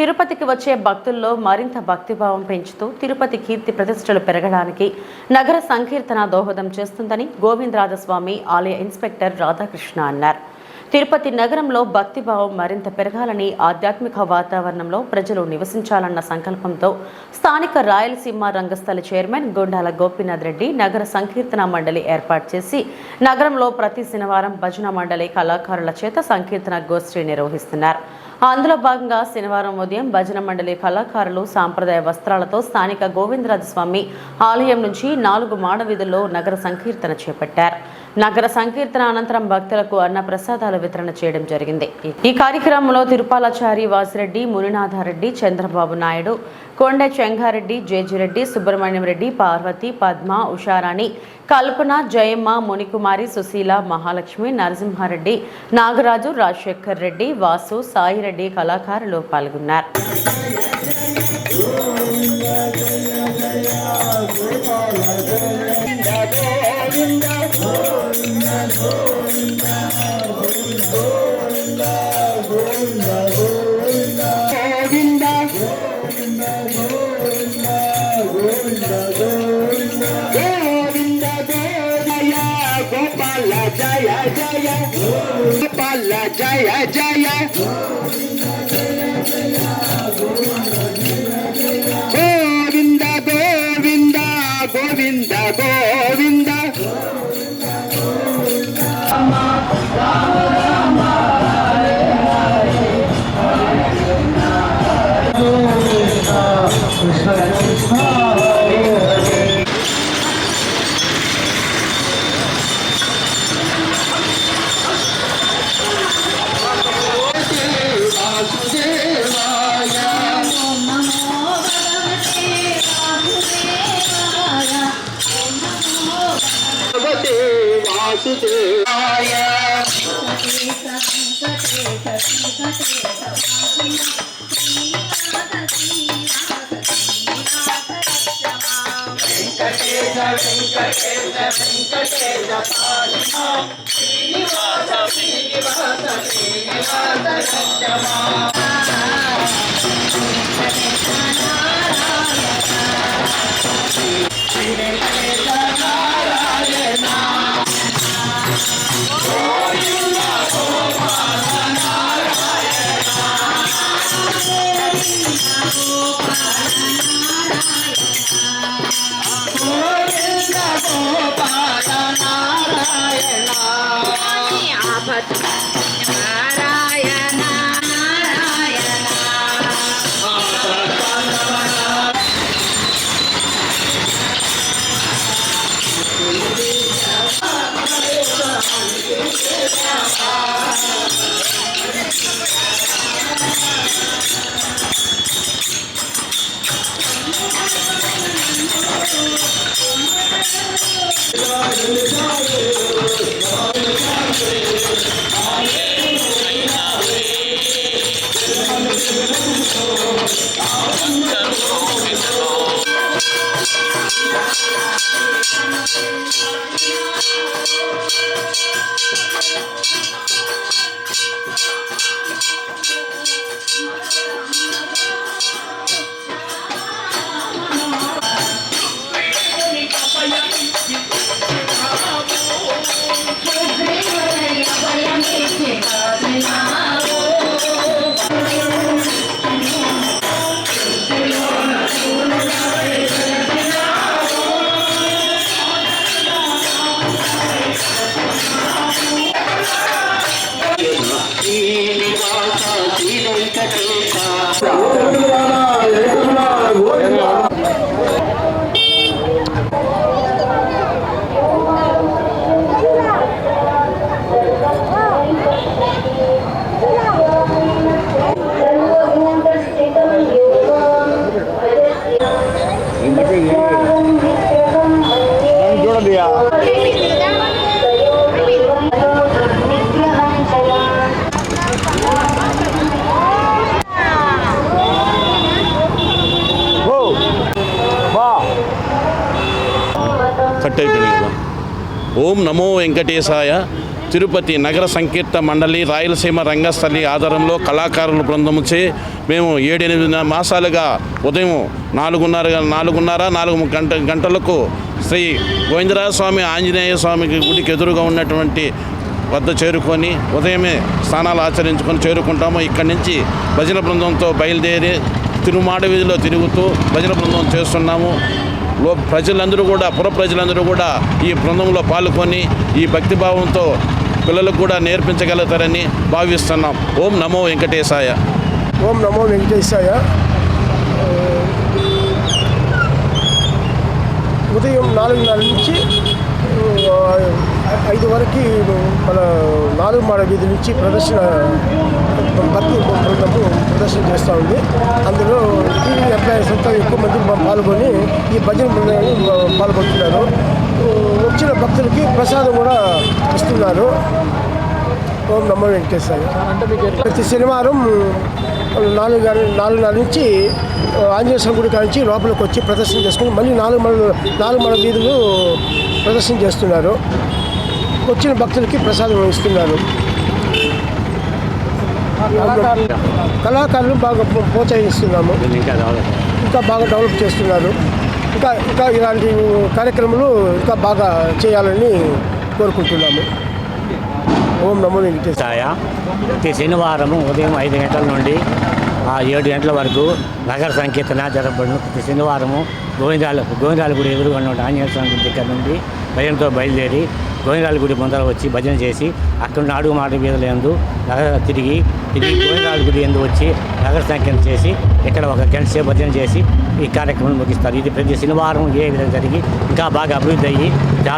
తిరుపతికి వచ్చే భక్తుల్లో మరింత భక్తిభావం పెంచుతూ తిరుపతి కీర్తి ప్రతిష్టలు పెరగడానికి నగర సంకీర్తన దోహదం చేస్తుందని గోవిందరాజస్వామి ఆలయ ఇన్స్పెక్టర్ రాధాకృష్ణ అన్నారు. తిరుపతి నగరంలో భక్తిభావం మరింత పెరగాలని ఆధ్యాత్మిక వాతావరణంలో ప్రజలు నివసించాలన్న సంకల్పంతో స్థానిక రాయలసీమ రంగస్థల చైర్మన్ గొండాల గోపీనాథ్ రెడ్డి నగర సంకీర్తన మండలి ఏర్పాటు చేసి నగరంలో ప్రతి శనివారం భజన మండలి కళాకారుల చేత సంకీర్తన గోష్ఠి నిర్వహిస్తున్నారు. అందులో భాగంగా శనివారం ఉదయం భజన మండలి కళాకారులు సాంప్రదాయ వస్త్రాలతో స్థానిక గోవిందరాజస్వామి ఆలయం నుంచి నాలుగు మాడ వీధుల్లో నగర సంకీర్తన చేపట్టారు. నగర సంకీర్తన అనంతరం భక్తులకు అన్న ప్రసాదాలు వితరణ చేయడం జరిగింది ఈ కార్యక్రమంలో తిరుపాలాచారి వాసిరెడ్డి మునినాథారెడ్డి చంద్రబాబు నాయుడు కొండ చెంగారెడ్డి జేజిరెడ్డి సుబ్రహ్మణ్యం రెడ్డి పార్వతి పద్మ ఉషారాణి కల్పన జయమ్మ మునికుమారి సుశీల మహాలక్ష్మి నరసింహారెడ్డి నాగరాజు రాజశేఖర్ రెడ్డి వాసు సాయిరెడ్డి కళాకారులు పాల్గొన్నారు గోవింద జయ జయ గోపాల జయ జయ గోవింద వాసుదేవాయ Narayana chết Oh, my God. Cut అయిపోయింది కదా. ఓం నమో వెంకటేశాయ. తిరుపతి నగర సంకీర్త మండలి రాయలసీమ రంగస్థలి ఆధారంలో కళాకారుల బృందముచే మేము ఏడెనిమిది మాసాలుగా ఉదయం నాలుగున్నర నాలుగున్నర నాలుగు గంట గంటలకు శ్రీ గోవిందరాజ స్వామి ఆంజనేయ స్వామికి గుడికి ఎదురుగా ఉన్నటువంటి వద్ద చేరుకొని ఉదయమే స్నానాలు ఆచరించుకొని చేరుకుంటాము. ఇక్కడి నుంచి భజన బృందంతో బయలుదేరి తిరుమాడ వీధిలో తిరుగుతూ భజన బృందం చేస్తున్నాము. లో ప్రజలందరూ కూడా పుర ప్రజలందరూ కూడా ఈ బృందంలో పాల్గొని ఈ భక్తిభావంతో పిల్లలకు కూడా నేర్పించగలుగుతారని భావిస్తున్నాం. ఓం నమో వెంకటేశాయ. ఓం నమో వెంకటేశాయ. ఉదయం నాలుగున్నర నుంచి ఐదు వరకు మన నాలుగు మాడ వీధి నుంచి ప్రదర్శన భక్తి బృందము ప్రదర్శన చేస్తూ ఉంది. అందులో టీవీ ఎంప్లాయీస్ అంతా ఎక్కువ మంది పాల్గొని ఈ భజన బృందాన్ని పాల్గొంటున్నారు. వచ్చిన భక్తులకి ప్రసాదం కూడా ఇస్తున్నారు. ఓం నమో వెంకటేశ్వర ప్రతి శనివారం నాలుగు నాలుగు నాలుగున్నర నుంచి ఆంజనేయ స్వామి గుడి కాంచి లోపలికి వచ్చి ప్రదర్శన చేసుకుని మళ్ళీ నాలుగు మన నాలుగు మన వీధులు ప్రదర్శన చేస్తున్నారు. వచ్చిన భక్తులకి ప్రసాదం ఇస్తున్నారు కళాకారులు బాగా ప్రోత్సహిస్తున్నాము ప్రోత్సహిస్తున్నాము. ఇంకా బాగా డెవలప్ చేస్తున్నారు. ఇంకా ఇంకా ఇలాంటి కార్యక్రమాలు ఇంకా బాగా చేయాలని కోరుకుంటున్నాము. ఓం నమో వెంకటేశ్వర ఛాయ ప్రతి శనివారము ఉదయం ఐదు గంటల నుండి ఆ ఏడు గంటల వరకు నగర సంకీర్తన జరపబడును. ప్రతి శనివారము గోవిందాల గోవిందాల గుడి ఎదురుగా ఉన్న ఆంజనేయ స్వామి దగ్గర నుండి భజనతో బయలుదేరి గోవిందాల గుడి ముందర వచ్చి భజన చేసి అక్కడ ఉన్న అడుగు మాట వీధుల ఎందు నగర తిరిగి తిరిగి గోవిందాల గుడి ఎందు వచ్చి నగర సంకీర్తన చేసి ఇక్కడ ఒక గంట సేపు భజన చేసి ఈ కార్యక్రమం ముగిస్తారు. ఇది ప్రతి శనివారం ఏ విధంగా జరిగి ఇంకా బాగా అభివృద్ధి అయ్యి చాలా